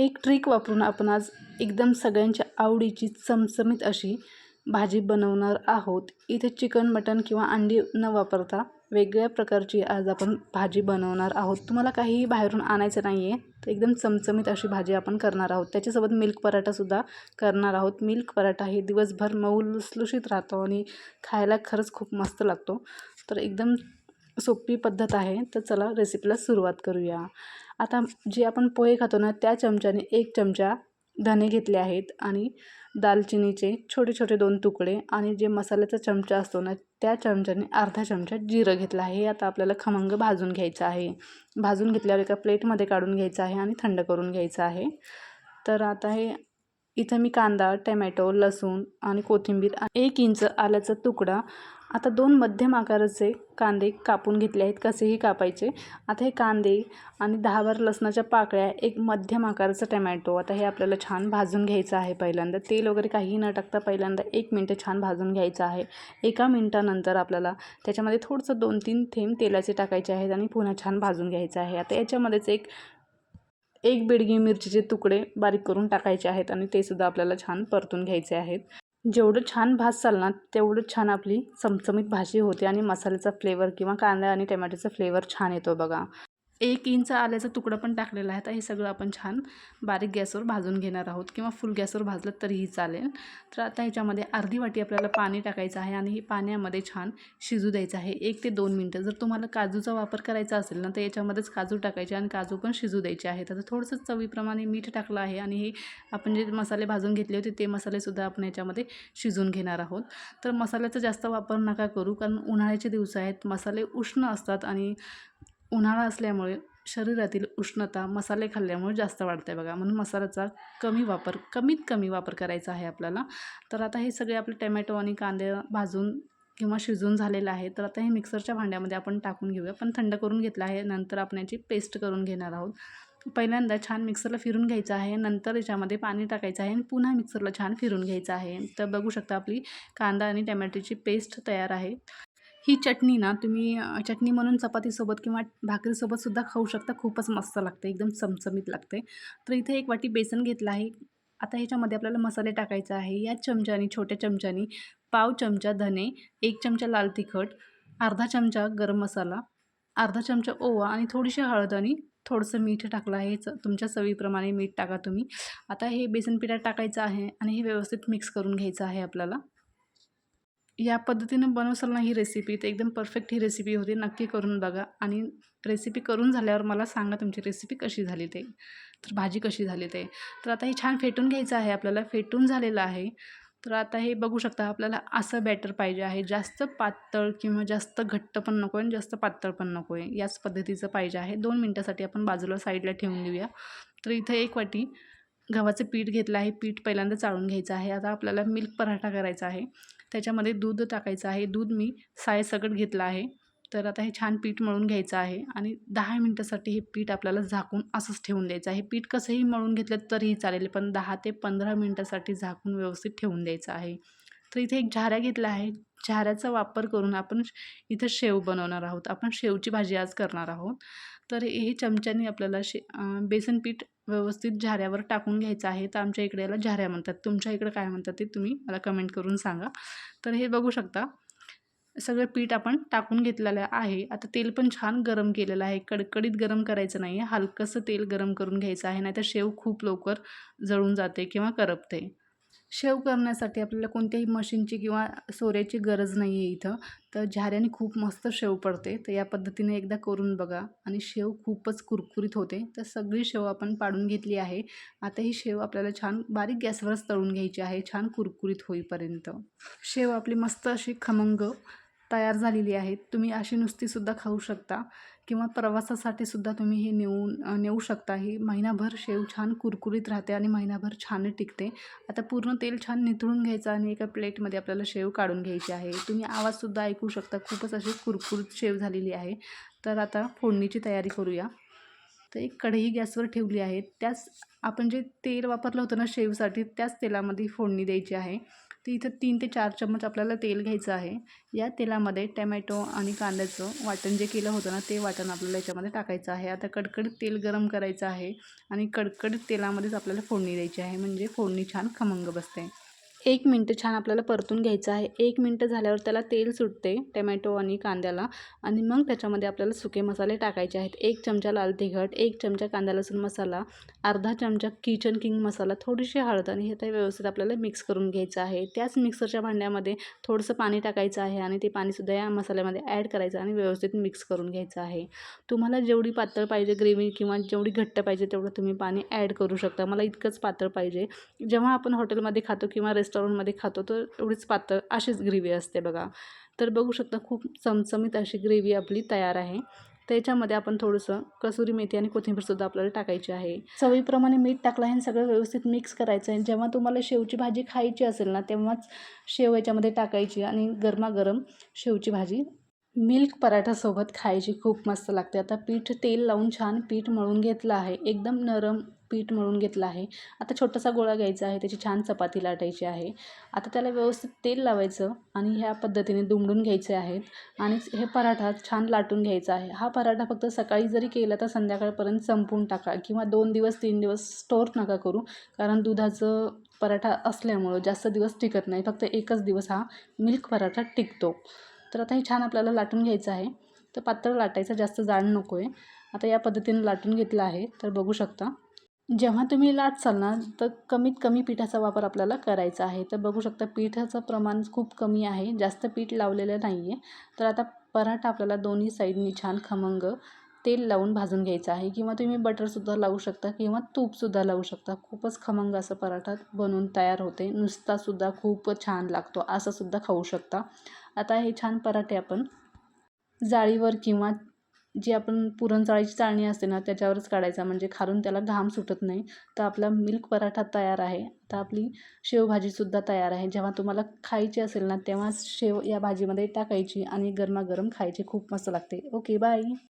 एक ट्रिक वापरून आपण आज एकदम सगळ्यांच्या आवडीची चमचमीत अशी भाजी बनवणार आहोत. इथे चिकन मटन किंवा अंडी न वापरता वेगळ्या प्रकारची आज आपण भाजी बनवणार आहोत. तुम्हाला काहीही बाहेरून आणायचं नाही आहे तर एकदम चमचमीत अशी भाजी आपण करणार आहोत. त्याच्यासोबत मिल्क पराठासुद्धा करणार आहोत. मिल्क पराठा हे दिवसभर मऊ लुसलुशीत राहतो आणि खायला खरंच खूप मस्त लागतो. तर एकदम सोपी पद्धत आहे तर चला रेसिपीला सुरुवात करूया. आता जे आपण पोहे खातो ना त्या चमच्याने एक चमचा धने घेतले आहेत आणि दालचिनीचे छोटे छोटे दोन तुकडे आणि जे मसाल्याचा चमचा असतो ना त्या चमच्याने अर्धा चमचा जिरं घेतलं आहे. आता आपल्याला खमंग भाजून घ्यायचं आहे. भाजून घेतल्यावर एका प्लेटमध्ये काढून घ्यायचं आहे आणि थंड करून घ्यायचं आहे. तर आता हे इथं मी कांदा टमॅटो लसूण आणि कोथिंबीर एक इंच आल्याचा तुकडा आता दोन मध्यम आकाराचे कांदे कापून घेतले आहेत कसेही कापायचे. आता हे कांदे आणि दहा बार लसणाच्या पाकळ्या एक मध्यम आकाराचा टमॅटो. आता हे आपल्याला छान भाजून घ्यायचं आहे पहिल्यांदा. तेल वगैरे काहीही न टाकता पहिल्यांदा एक मिनटं छान भाजून घ्यायचं आहे. एका मिनटानंतर आपल्याला त्याच्यामध्ये थोडंसं दोन तीन थेंब तेलाचे टाकायचे आहेत आणि पुन्हा छान भाजून घ्यायचं आहे. आता याच्यामध्येच एक एक बेडगी मिरचीचे तुकडे बारीक करून टाकायचे आहेत आणि ते सुद्धा आपल्याला छान परतून घ्यायचे आहेत. जेवढं छान भास चालणार तेवढं छान आपली चमचमीत भाजी होते आणि मसाल्याचा फ्लेवर किंवा कांदा आणि टमॅटोचा फ्लेवर छान येतो बघा. एक इंच आल्याचा तुकडा पण टाकलेला आहे. तर हे सगळं आपण छान बारीक गॅसवर भाजून घेणार आहोत किंवा फुल गॅसवर भाजलं तरीही चालेल. तर आता ह्याच्यामध्ये अर्धी वाटी आपल्याला पाणी टाकायचं आहे आणि हे पाण्यामध्ये छान शिजू द्यायचं आहे. एक ते दोन मिनटं. जर तुम्हाला काजूचा वापर करायचा असेल ना तर याच्यामध्येच काजू टाकायचे आणि काजू पण शिजू द्यायचे आहेत. आता थोडंसं चवीप्रमाणे मीठ टाकलं आहे आणि हे आपण जे मसाले भाजून घेतले होते ते मसालेसुद्धा आपण याच्यामध्ये शिजून घेणार आहोत. तर मसाल्याचा जास्त वापर नका करू कारण उन्हाळ्याचे दिवस आहेत मसाले उष्ण असतात आणि उन्हाळा असल्यामुळे शरीरातील उष्णता मसाले खाल्ल्यामुळे जास्त वाढते बघा. म्हणून मसाल्याचा कमी वापर कमीत कमी वापर करायचा आहे आपल्याला. तर आता हे सगळे आपले टमॅटो आणि कांदे भाजून किंवा शिजून झालेलं आहे. तर आता हे मिक्सरच्या भांड्यामध्ये आपण टाकून घेऊया. पण थंड करून घेतलं आहे. नंतर आपण याची पेस्ट करून घेणार आहोत. पहिल्यांदा छान मिक्सरला फिरून घ्यायचं आहे. नंतर याच्यामध्ये पाणी टाकायचं आहे आणि पुन्हा मिक्सरला छान फिरून घ्यायचं आहे. तर बघू शकता आपली कांदा आणि टमॅटोची पेस्ट तयार आहे. ही चटणी ना तुम्ही चटणी म्हणून चपातीसोबत किंवा भाकरीसोबतसुद्धा खाऊ शकता. खूपच मस्त लागते एकदम चमचमीत लागते. तर इथे एक वाटी बेसन घेतलं आहे. आता ह्याच्यामध्ये आपल्याला मसाले टाकायचे आहे. या चमच्याने छोट्या चमच्यानी पाव चमचा धने एक चमचा लाल तिखट अर्धा चमचा गरम मसाला अर्धा चमचा ओवा आणि थोडीशी हळद आणि थोडंसं मीठ टाकलं आहे. च तुमच्या चवीप्रमाणे मीठ टाका तुम्ही. आता हे बेसन पिठा टाकायचं आहे आणि हे व्यवस्थित मिक्स करून घ्यायचं आहे आपल्याला. या पद्धतीनं बनवसाल ना ही रेसिपी तर एकदम परफेक्ट ही रेसिपी होती. नक्की करून बघा. आणि रेसिपी करून झाल्यावर मला सांगा तुमची रेसिपी कशी झाली ते. तर भाजी कशी झाली ते. तर आता हे छान फेटून घ्यायचं आहे आपल्याला. फेटून झालेलं आहे. तर आता हे बघू शकता आपल्याला असं बॅटर पाहिजे आहे. जास्त पातळ किंवा जास्त घट्ट पण नको आहे जास्त पातळ पण नको आहे. याच पद्धतीचं पाहिजे आहे. दोन मिनटासाठी आपण बाजूला साईडला ठेवून देऊया. तर इथं एक वाटी गव्हाचं पीठ घेतलं आहे. पीठ पहिल्यांदा चाळून घ्यायचं आहे. आता आपल्याला मिल्क पराठा करायचा आहे. त्याच्यामध्ये दूध टाकायचं आहे. दूध मी सायसकट घेतलं आहे. तर आता हे छान पीठ मळून घ्यायचं आहे आणि दहा मिनटासाठी हे पीठ आपल्याला झाकून असंच ठेवून द्यायचं आहे. पीठ कसंही मळून घेतलं तरीही चालेल पण दहा ते पंधरा मिनटासाठी झाकून व्यवस्थित ठेवून द्यायचं आहे. तर इथे एक झाऱ्या घेतला आहे. झाऱ्याचा वापर करून आपण इथं शेव बनवणार आहोत. आपण शेवची भाजी आज करणार आहोत. तर हे चमच्याने आपल्याला शे बेसन पीठ व्यवस्थित झाऱ्यावर टाकून घ्यायचं आहे. तर आमच्या इकडे याला झाऱ्या म्हणतात. तुमच्या इकडे काय म्हणतात ते तुम्ही मला कमेंट करून सांगा. तर हे बघू शकता. सगळं पीठ आपण टाकून घेतलेलं आहे. आता तेल पण छान गरम केलेलं आहे. कडकडीत गरम करायचं नाही आहे हलकंसं तेल गरम करून घ्यायचं आहे. नाहीतर शेव खूप लवकर जळून जाते किंवा करपते. शेव करण्यासाठी आपल्याला कोणत्याही मशीनची किंवा सोऱ्याची गरज नाही आहे इथं. तर झाऱ्याने खूप मस्त शेव पडते. तर या पद्धतीने एकदा करून बघा. आणि शेव खूपच कुरकुरीत होते. तर सगळी शेव आपण पाडून घेतली आहे. आता ही शेव आपल्याला छान बारीक गॅसवरच तळून घ्यायची आहे. छान कुरकुरीत होईपर्यंत. शेव आपली मस्त अशी खमंग तयार झालेली आहे. तुम्ही अशी नुसतीसुद्धा खाऊ शकता. किंवा प्रवासासाठी सुद्धा तुम्ही हे नेऊन नेऊ शकता. ही महिनाभर शेव छान कुरकुरीत राहते आणि महिनाभर छान टिकते. आता पूर्ण तेल छान निथळून घ्यायचं आणि एका प्लेटमध्ये आपल्याला शेव काढून घ्यायची आहे. तुम्ही आवाजसुद्धा ऐकू शकता. खूपच अशी कुरकुरीत शेव झालेली आहे. तर आता फोडणीची तयारी करूया. तर एक कढई गॅसवर ठेवली आहे. त्याच आपण जे तेल वापरलं होतं ना शेवसाठी त्याच तेलामध्ये फोडणी द्यायची आहे. तर इथं तीन ते चार चम्मच आपल्याला तेल घ्यायचं आहे. या तेलामध्ये टमॅटो आणि कांद्याचं वाटण जे केलं होतं ना ते वाटण आपल्याला याच्यामध्ये टाकायचं आहे. आता कडकडीत तेल गरम करायचं आहे आणि कडकडीत तेलामध्येच आपल्याला फोडणी द्यायची आहे. म्हणजे फोडणी छान खमंग बसते. एक मिनटं छान आपल्याला परतून घ्यायचं आहे. एक मिनटं झाल्यावर त्याला तेल सुटते टमॅटो आणि कांद्याला. आणि मग त्याच्यामध्ये आपल्याला सुके मसाले टाकायचे आहेत. एक चमचा लाल तिखट एक चमचा कांदा लसूण मसाला अर्धा चमचा किचन किंग मसाला थोडीशी हळद आणि हे ते व्यवस्थित आपल्याला मिक्स करून घ्यायचं आहे. त्याच मिक्सरच्या भांड्यामध्ये थोडंसं पाणी टाकायचं आहे आणि ते पाणीसुद्धा या मसाल्यामध्ये ॲड करायचं आणि व्यवस्थित मिक्स करून घ्यायचं आहे. तुम्हाला जेवढी पातळ पाहिजे ग्रेव्ही किंवा जेवढी घट्ट पाहिजे तेवढं तुम्ही पाणी ॲड करू शकता. मला इतकंच पातळ पाहिजे. जेव्हा आपण हॉटेलमध्ये खातो किंवा रेस्टॉरंटमध्ये खातो तर एवढीच पातळ अशीच ग्रेव्ही असते बघा. तर बघू शकता खूप चमचमीत अशी ग्रेव्ही आपली तयार आहे. त्याच्यामध्ये आपण थोडंसं कसुरी मेथी आणि कोथिंबीरसुद्धा आपल्याला टाकायची आहे. चवीप्रमाणे मीठ टाकलं आहे आणि सगळं व्यवस्थित मिक्स करायचं आहे. जेव्हा तुम्हाला शेवची भाजी खायची असेल ना तेव्हाच शेव याच्यामध्ये टाकायची आणि गरमागरम शेवची भाजी. मिल्क पराठासोबत खायची खूप मस्त लागते. आता पीठ तेल लावून छान पीठ मळून घेतलं आहे. एकदम नरम पीठ मळून घेतलं आहे. आता छोटासा गोळा घ्यायचा आहे. त्याची छान चपाती लाटायची आहे. आता त्याला व्यवस्थित तेल लावायचं आणि ह्या पद्धतीने दुमडून घ्यायचे आहेत. आणि हे पराठा छान लाटून घ्यायचा आहे. हा पराठा फक्त सकाळी जरी केला तर संध्याकाळपर्यंत संपून टाका किंवा दोन दिवस तीन दिवस स्टोर नका करू. कारण दुधाचं पराठा असल्यामुळं जास्त दिवस टिकत नाही. फक्त एकच दिवस हा मिल्क पराठा टिकतो. तर आता हे छान आपल्याला लाटून घ्यायचं आहे. तर पातळ लाटायचं जास्त जाण नको आहे आता या पद्धतीने लाटून घेतलं आहे. तर बघू शकता. जेव्हा तुम्ही लाट चालणार तर कमीत कमी पिठाचा वापर आपल्याला करायचा आहे. तर बघू शकता पिठाचं प्रमाण खूप कमी आहे. जास्त पीठ लावलेलं नाही आहे तर आता पराठा आपल्याला दोन्ही साईडनी छान खमंग तेल लावून भाजून घ्यायचं आहे. किंवा तुम्ही बटरसुद्धा लावू शकता किंवा तूपसुद्धा लावू शकता. खूपच खमंग असं पराठा बनवून तयार होते. नुसतासुद्धा खूप छान लागतो. असंसुद्धा खाऊ शकता. आता हे छान पराठे आपण जाळीवर किंवा जी आपण पुरणचाळीची चाळणी असते ना त्याच्यावरच काढायचा. म्हणजे खालून त्याला घाम सुटत नाही. तर आपला मिल्क पराठा तयार आहे. आता आपली शेवभाजीसुद्धा तयार आहे. जेव्हा तुम्हाला खायची असेल ना तेव्हाच शेव या भाजीमध्ये टाकायची आणि गरमागरम खायची. खूप मस्त लागते. Okay bye.